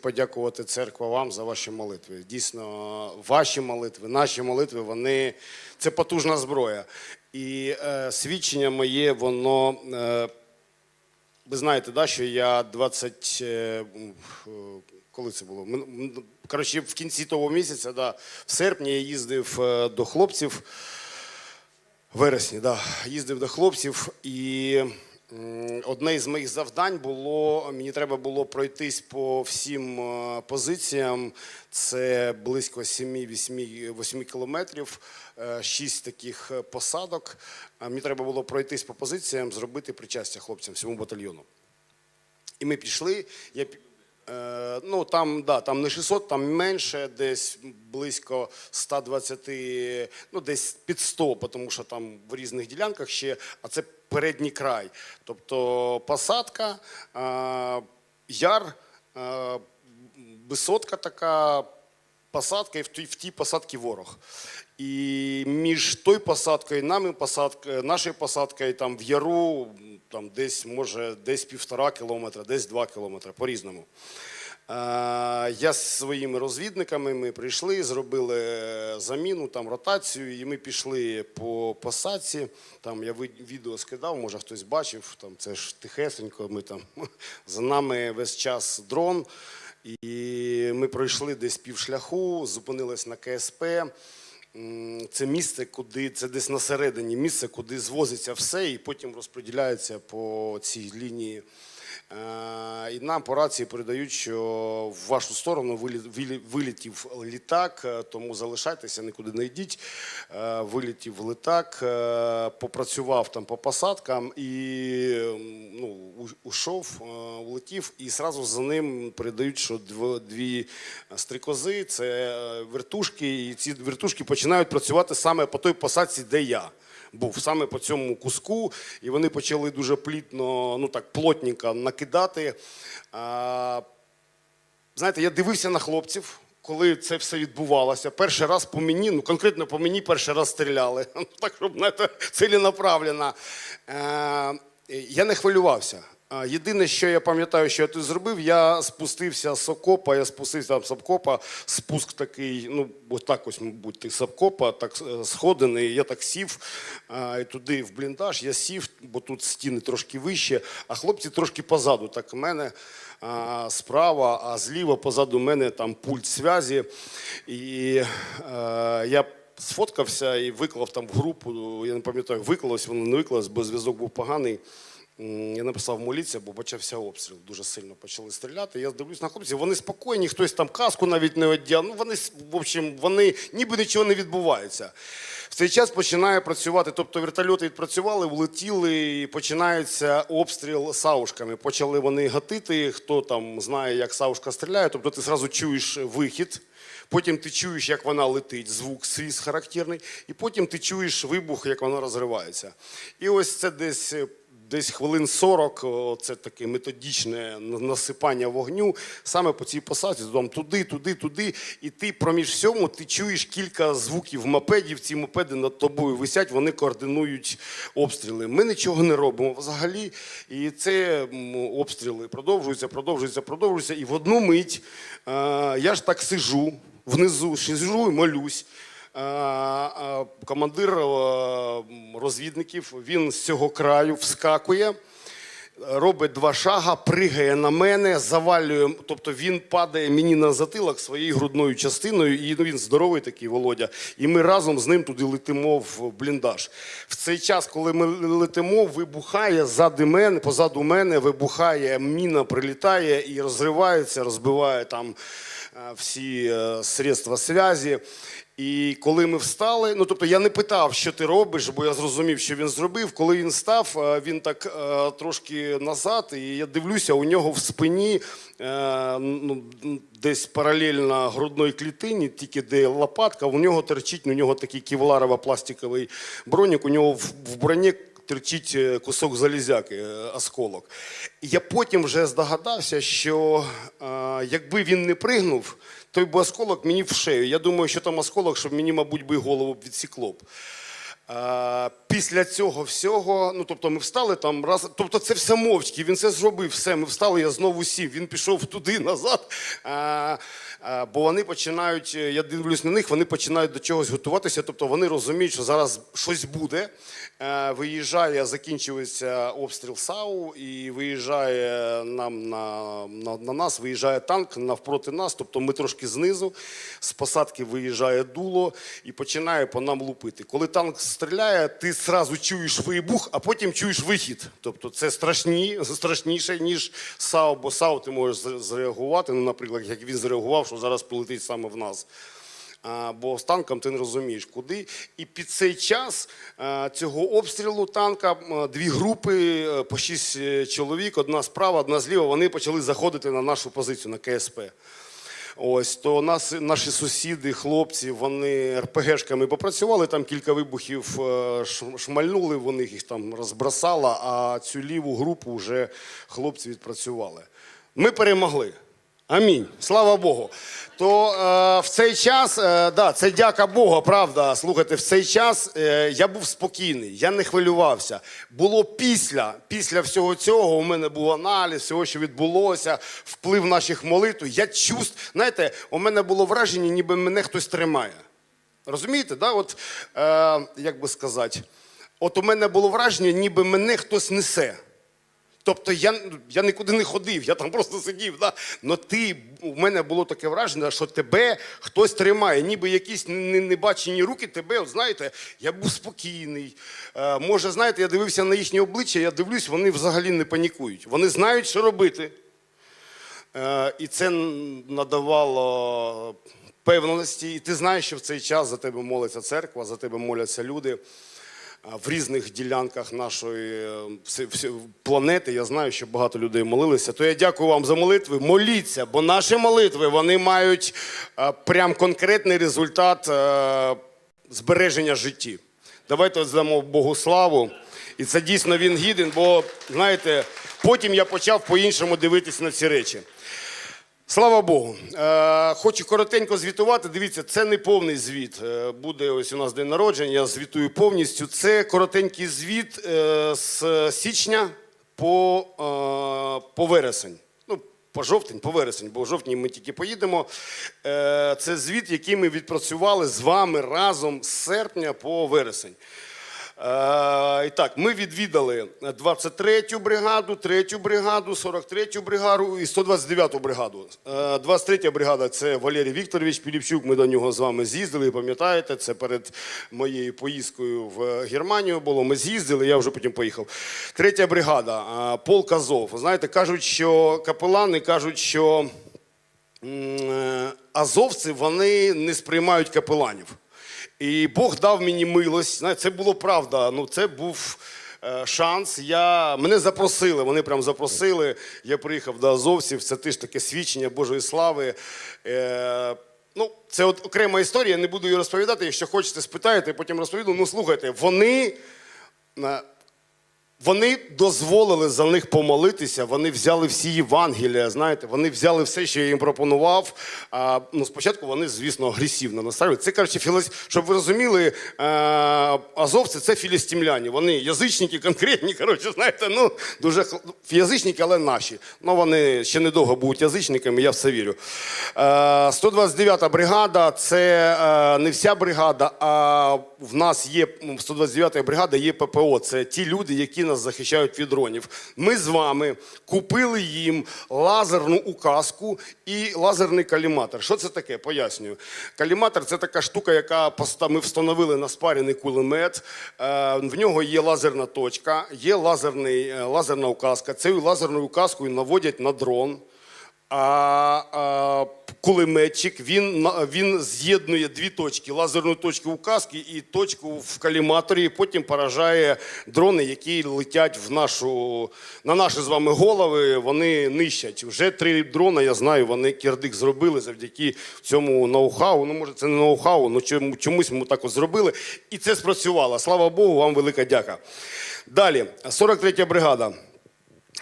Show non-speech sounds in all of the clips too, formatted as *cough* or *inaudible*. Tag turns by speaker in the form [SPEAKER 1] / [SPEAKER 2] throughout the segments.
[SPEAKER 1] подякувати церква вам за ваші молитви. Дійсно, ваші молитви, наші молитви, вони це потужна зброя. І е, свідчення моє, воно. Е, ви знаєте, да, що я 20. е, Коли це було? Коротше, в кінці того місяця, да, в серпні я їздив е, до хлопців. Вересні, да, їздив до хлопців, і одне із моїх завдань було: мені треба було пройтись по всім е, позиціям. Це близько 7-8 кілометрів, 6 таких е, посадок. Мені треба було пройтись по позиціям, зробити причастя хлопцям всьому батальйону. І ми пішли. Я, е, ну, там, да, там не 600, там менше, десь близько 120, ну, десь під 100, тому що там в різних ділянках ще, а це передній край. Тобто посадка, е, яр, е, висотка така, посадка, і в тій, в тій посадці ворог. І між той посадкою, нами посадкою, нашою посадкою там в яру, там десь може десь півтора кілометра, десь два кілометри, по-різному. Е, Я з своїми розвідниками ми прийшли, зробили е, заміну, там ротацію, і ми пішли по посадці. Там я відео скидав, може хтось бачив. Там це ж тихесенько. Ми там за нами весь час дрон. І ми пройшли десь півшляху, зупинились на КСП. Це місце, куди це десь на середині місце, куди звозиться все і потім розподіляється по цій лінії. Е, І нам по рації передають, що в вашу сторону вилі- вилі- літак, е, тому залишайтеся, нікуди не йдіть. Е, Вилетів літак, попрацював там по посадкам і ну, ушов, е, улетів, і зразу за ним передають, що дві стрикози це е, вертушки, і ці вертушки починають працювати саме по той посадці, де я був саме по цьому куску, і вони почали дуже плітно, ну так плотненько накидати. А, знаєте, я дивився на хлопців. Коли це все відбувалося, перший раз по мені, ну конкретно по мені перший раз стріляли. *laughs* Ну, Так, щоб знаєте, ціленаправленно. Е, я не хвилювався. Єдине, що я пам'ятаю, що я тут зробив, я спустився з окопа, я спустився там з окопа, спуск такий, ну, ось так ось, мабуть, з окопа, так е, сходений, я так сів і туди в бліндаж, я сів, бо тут стіни трошки вище, а хлопці трошки позаду. Так в мене справа, а зліва позаду мене там пульт зв'язі. І е, я сфоткався і виклав там в групу, я не пам'ятаю, виклалось, воно не виклалось, бо зв'язок був поганий. Я написав моліться, бо почався обстріл. Дуже сильно почали стріляти. Я дивлюсь на хлопців, вони спокійні, хтось там каску навіть не одяг. Ну вони в общем, вони ніби нічого не відбувається. В цей час починає працювати. Тобто вертольоти відпрацювали, влетіли, і починається обстріл саушками. Почали вони гатити. Хто там знає, як саушка стріляє, тобто ти зразу чуєш вихід. Потім ти чуєш, як вона летить, звук свіс характерний, і потім ти чуєш вибух, як вона розривається. І ось це десь. Десь хвилин 40, це таке методичне насипання вогню саме по цій посадці, там туди, туди, туди. І ти проміж всьому ти чуєш кілька звуків мопедів. Ці мопеди над тобою висять, вони координують обстріли. Ми нічого не робимо взагалі. І це обстріли продовжуються, продовжуються, продовжуються. І в одну мить е, я ж так сижу внизу, сижу і молюсь. Е, е, Командир е, розвідників він з цього краю вскакує, робить два шага, пригає на мене, завалює. Тобто він падає мені на затилок своєю грудною частиною, і він здоровий такий Володя. І ми разом з ним туди летимо в бліндаж. В цей час, коли ми летимо, вибухає ззади мене, позаду мене вибухає міна, прилітає і розривається, розбиває там всі е, средства зв'язі. І коли ми встали, ну тобто я не питав, що ти робиш, бо я зрозумів, що він зробив. Коли він став, е, він так е, трошки назад, і я дивлюся, у нього в спині е, ну, десь паралельно грудної клітині, тільки де лопатка, у нього терчить, у нього такий кевларово-пластиковий бронік, у нього в броні терчить е, кусок залізяки, е, осколок. Я потім вже здогадався, що е, якби він не пригнув, той би осколок мені в шею. Я думаю, що там осколок, щоб мені, мабуть, би голову відсікло б. Після цього всього, ну тобто ми встали там раз, тобто це все мовчки, він це зробив, все. Ми встали, я знову сів. Він пішов туди назад. Е, е, Бо вони починають, я дивлюсь на них, вони починають до чогось готуватися. Тобто вони розуміють, що зараз щось буде. Е, Виїжджає, закінчується обстріл САУ, і виїжджає нам на, на, на нас, виїжджає танк навпроти нас. Тобто ми трошки знизу. З посадки виїжджає дуло і починає по нам лупити. Коли танк стріляє, ти зразу чуєш вибух, а потім чуєш вихід. Тобто це страшні, страшніше, ніж САУ, бо САУ ти можеш зреагувати. Ну, наприклад, як він зреагував, що зараз прилетить саме в нас. А, Бо з танком ти не розумієш, куди. І під цей час а, цього обстрілу танка м, дві групи е, по шість е, чоловік, одна справа, одна зліва, вони почали заходити на нашу позицію, на КСП. Ось то нас, наші сусіди, хлопці, вони РПГшками попрацювали, там кілька вибухів е, шмальнули, вони їх там розбросало, а цю ліву групу вже хлопці відпрацювали. Ми перемогли. Амінь. Слава Богу. То е, в цей час, е, да, це дяка Богу, правда. Слухайте, в цей час е, я був спокійний, я не хвилювався. Було після, після всього цього, у мене був аналіз, всього, що відбулося, вплив наших молитв. Я чувств, знаєте, у мене було враження, ніби мене хтось тримає. Розумієте, да? От, е, як би сказати, от у мене було враження, ніби мене хтось несе. Тобто я, я нікуди не ходив, я там просто сидів. Да? Но ти, у мене було таке враження, що тебе хтось тримає, ніби якісь небачені руки тебе, от знаєте, я був спокійний. Е, може, знаєте, я дивився на їхнє обличчя, я дивлюсь, вони взагалі не панікують. Вони знають, що робити. Е, і це надавало певності. І ти знаєш, що в цей час за тебе молиться церква, за тебе моляться люди. В різних ділянках нашої е, всі- планети я знаю, що багато людей молилися. То я дякую вам за молитви. Моліться, бо наші молитви вони мають е, прям конкретний результат е, збереження житті. Давайте здамо Богу славу. І це дійсно він гіден, бо знаєте, потім я почав по-іншому дивитися на ці речі. Слава Богу. Е, хочу коротенько звітувати. Дивіться, це не повний звіт. Е, буде ось у нас день народження, я звітую повністю. Це коротенький звіт е, з січня по, по вересень. Ну, по жовтень, по вересень, бо в жовтні ми тільки поїдемо. Це звіт, який ми відпрацювали з вами разом з серпня по вересень. Е, і так, ми відвідали 23-ю бригаду, 3-ю бригаду, 43-ю бригаду і 129-ту бригаду. Е, 23-я бригада це Валерій Вікторович Піліпчук. Ми до нього з вами з'їздили. Пам'ятаєте, це перед моєю поїздкою в Германію було. Ми з'їздили, я вже потім поїхав. Третя бригада, е, полк Азов. Знаєте, кажуть, що капелани кажуть, що е, азовці вони не сприймають капеланів. І Бог дав мені милость. Знаєте, це було правда. Ну, це був е, шанс. Я, мене запросили, вони прям запросили. Я приїхав до азовців. Це теж таке свідчення Божої слави. Е, ну, це от окрема історія, я не буду її розповідати. Якщо хочете, спитаєте, потім розповіду. Ну, слухайте, вони. Вони дозволили за них помолитися, вони взяли всі Євангелія, знаєте, вони взяли все, що я їм пропонував. А, ну, спочатку вони, звісно, агресивно наставили. Це, коротше, філос... щоб ви розуміли, е, азовці це філістимляні. Вони язичники конкретні, коротше, знаєте, ну, дуже язичники, але наші. Ну, вони ще недовго будуть язичниками, я в це вірю. Е, 129-та бригада це е, не вся бригада, а в нас є 129-та бригада, є ППО. Це ті люди, які нас захищають від дронів. Ми з вами купили їм лазерну указку і лазерний каліматор. Що це таке? Пояснюю. Каліматор це така штука, яка ми встановили на спарений кулемет. Е, В нього є лазерна точка, є лазерний, е, лазерна указка. Цією лазерною указкою наводять на дрон. А, а кулеметчик він, він з'єднує дві точки: лазерну точку указки і точку в каліматорі, і потім поражає дрони, які летять в нашу, на наші з вами голови. Вони нищать. Вже три дрона, я знаю, вони кірдик зробили завдяки цьому ноу-хау. Ну, може, це не ноу-хау, але чому- чомусь ми так от зробили. І це спрацювало. Слава Богу, вам велика дяка. Далі, 43 бригада.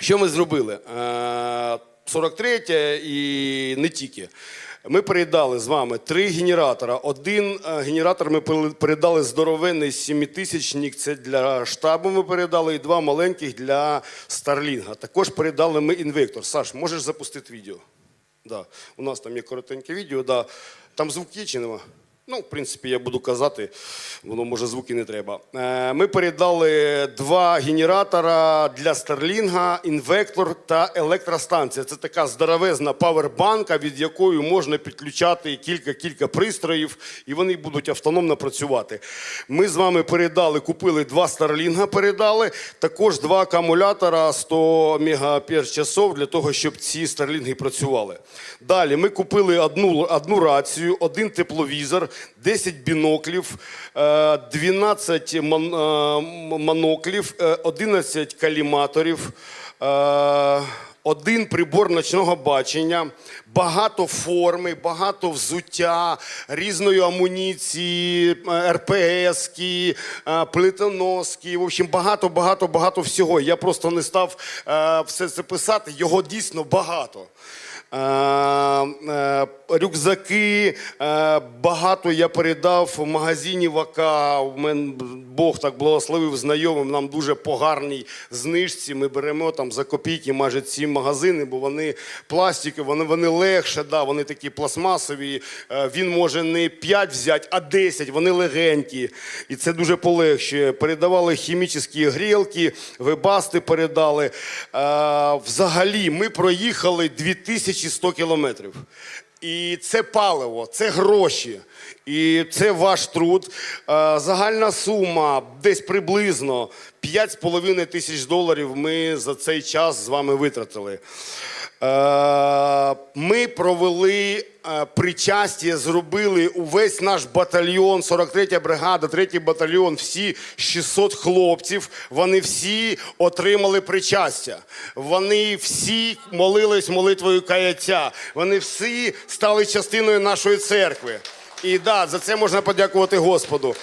[SPEAKER 1] Що ми зробили? Е, 43 і не тільки. Ми передали з вами три генератора. Один е, генератор ми передали здоровенний сімитисячник, це для штабу ми передали, і два маленьких для Старлінга. Також передали ми інвектор. Саш, можеш запустити відео? Да. У нас там є коротеньке відео. Да. Там звук є чи нема? Ну, в принципі, я буду казати, воно може звуки не треба. Е, Ми передали два генератора для Старлінга, інвектор та електростанція. Це така здоровезна павербанка, від якої можна підключати кілька-кілька пристроїв, і вони будуть автономно працювати. Ми з вами передали, купили два Старлінга, передали, також два акумулятора 100 мегапер часов для того, щоб ці Старлінги працювали. Далі ми купили одну, одну рацію, один тепловізор, 10 біноклів, е, 12 мон- е, м- моноклів, е, 11 каліматорів. е, Один прибор ночного бачення, багато форми, багато взуття, різної амуніції, е, е, плитоноски. В общем, багато, багато, багато всього. Я просто не став е, все це писати. Його дійсно багато. Е, е, рюкзаки, е, багато я передав в магазині ВАКа. У мене Бог так благословив знайомим. Нам дуже по гарній знижці. Ми беремо там за копійки майже ці магазини, бо вони пластикові, вони, вони легше, да, вони такі пластмасові. Він може не 5 взяти, а 10, вони легенькі. І це дуже полегшує. Передавали хімічні грілки, вебасти передали. Взагалі, ми проїхали 2100 кілометрів. І це паливо, це гроші. І це ваш труд. Е, Загальна сума десь приблизно 5,5 тисяч доларів ми за цей час з вами витратили. Е, Ми провели е, причастя, зробили увесь наш батальйон, 43 бригада, 3 батальйон, всі 600 хлопців. Вони всі отримали причастя. Вони всі молились молитвою каяття. Вони всі стали частиною нашої церкви. І да, за це можна подякувати Господу.